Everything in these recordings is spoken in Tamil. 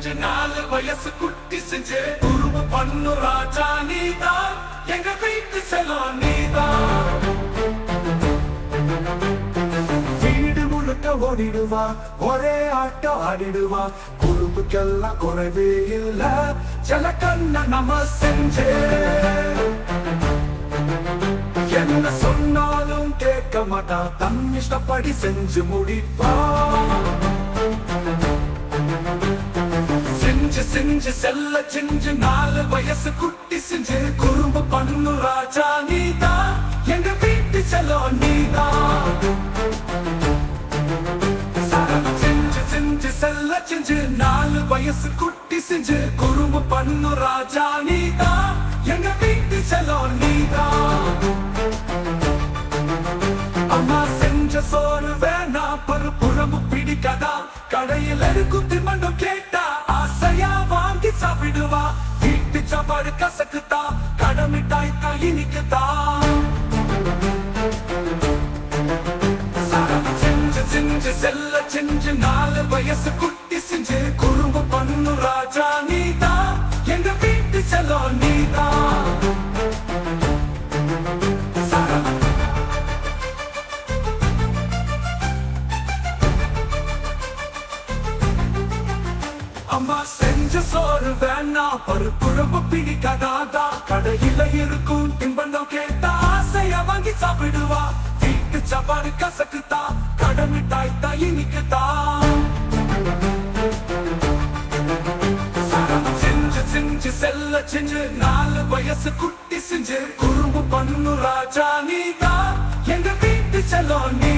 செஞ்சு நாலு வயசு குட்டி செஞ்சு. குரும பண்ணு ராஜா நீதான். எங்க வீட்டு செல்லம் நீதான். வீடு முழுக்க ஓடிடுவா. ஒரே ஆட்டம் ஆடிடுவா. குறும்புக்கெல்லாம் குறைவே இல்ல. சில கண்ண நம்ம செஞ்சே. என்ன சொன்னாலும் கேட்க மாட்டா. தன் இஷ்டப்படி செஞ்சு முடிப்பா. செஞ்சு செஞ்சு செல்ல செஞ்சு நாலு வயசு குட்டி செஞ்சு குறும்பு பண்ணு ராஜா நீதா எங்க வீட்டு செல்லம் நீதா செஞ்சு செஞ்சு செல்ல செஞ்சு நாலு வயசு குட்டி செஞ்சு குறும்பு பண்ணு ராஜா நீதா எங்க வீட்டு செல்லம் நீதா அம்மா செஞ்ச சோறு வேணா பருப்புறமும் பிடிக்கதா? கடையில் இருக்கும் திம்மண்டும் கடை மிட்டாய் தான் செஞ்சு செஞ்சு செல்ல செஞ்சு நாலு வயசு குட்டி செஞ்சு குறும்பு பண்ணு ராஜா நீதான் எங்க வீட்டு செல்லம் நீதான் அம்மா செஞ்ச சோறு வேணா பருப்புழம்பு பிடிக்காதா கடையில இருக்கும். தின்பண்டம் கேட்டா ஆசையா வாங்கி சாப்பிடுவா. வீட்டு சாப்பாடு கசக்குதா. கடை மிட்டாய் தான் இனிக்குதா செஞ்சு செல்ல செஞ்சு நாலு வயசு குட்டி செஞ்சு. குறும்பு பண்ணு ராஜா நீ தான் எங்க வீட்டு செல்லம் நீ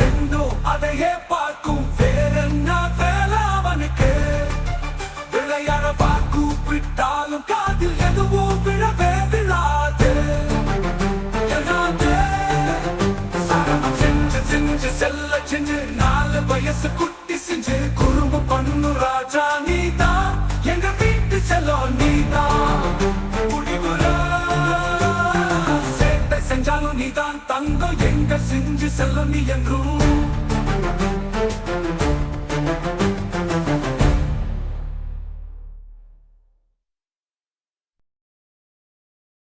ரெண்டும் அதையே பார்க்கும். வேறென்ன வேலை அவனுக்கு? விளையாட பார்க்கும் விட்டாலும் காதில் எதுவும் விழவே விழாது செஞ்சு செஞ்சு செல்ல செஞ்சு நாலு வயசு செஞ்சு செல்லம் நீ என்றும்.